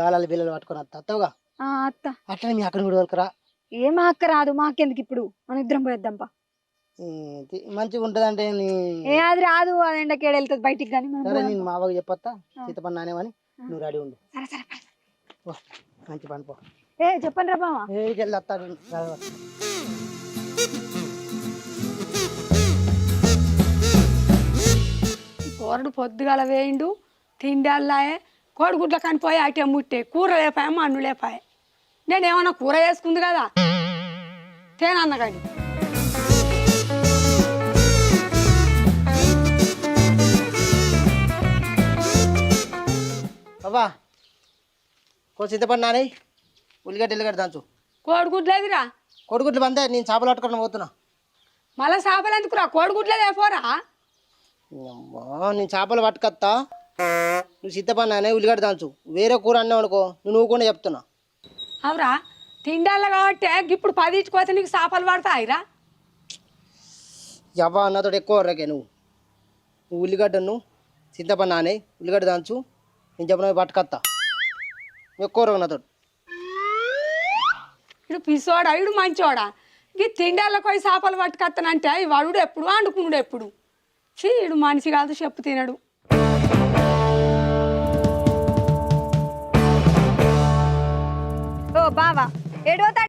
గాలాలు బిల్లలు పట్టుకొని వస్తా. అత్తవుగా ఆ అత్త అట్లనే మీ అక్కడ కూడా వరకురా ఏం అక్క రాదు మాకెందుకు ఇప్పుడు? మన ఇద్దరం పోయేద్దాంపా. మంచిగా ఉంటదంటే నీ ఏ అది రాదు అది ఎండకేడు వెళ్తుంది బయటికి కానీ మనం సరే పోదాం. నేను మా బాబు చెప్పొస్తా ఆ. సీతపని నానేమని ఆ. నువ్వు రెడీ ఉండు. సరే సరే పద. ఓ, మంచి పని పో. ఏ చెప్పండి రా బావా ఏడికి వెళ్ళి వస్తాడు. కోరడు పొద్దుగాల వేయిండు తిండాలాయే కోడిగుడ్ల కనిపోయి అటే ముట్టే కూర లేపాయ మన్ను లేపాయ? నేను ఏమన్నా కూర వేసుకుంది కదా? తేనన్న కానీ బాబా కో సీతపడి నానే ఉల్లిగడ్డ ఎల్లిగడ్డ దంచు. కోడిగుడ్లేదిరా కొడుకుట్లు బందే నేను చేపలు పట్టుకొని పోతున్నా. మళ్ళా చేపలు ఎందుకురా? కోడిగుడ్లే లేపోరా అమ్మా నేను చేపలు పట్టుకొత్తా. నువ్వు సీతపడి నానే ఉల్లిగడ్డ దంచు వేరే కూర అన్నావు అనుకో నువ్వు నువ్వు కూడా చెప్తున్నా. అవురా తిండాల కాబట్టి ఇప్పుడు పది ఇచ్చుకోతే నీకు చేపలు పడతాయిరా. యవ్వా అన్నతోటి ఎక్కువ రకే నువ్వు. నువ్వు ఉల్లిగడ్డను చింతపండు నానే ఉల్లిగడ్డ దంచు నేను చెప్పిన పట్టుకొత్తా. ఎక్కువ రొగ నాతోటి ఇడు పిసోడా ఇడు మంచోడా. ఈ తిండాలకు పోయి చేపలు పట్టుకొస్తానంటే ఈ వాడు ఎప్పుడు వండుకున్నాడు ఎప్పుడు? చీ ఇడు మనిషి కాదు చెప్పు తినడు. ఓ బావా ఏడవతా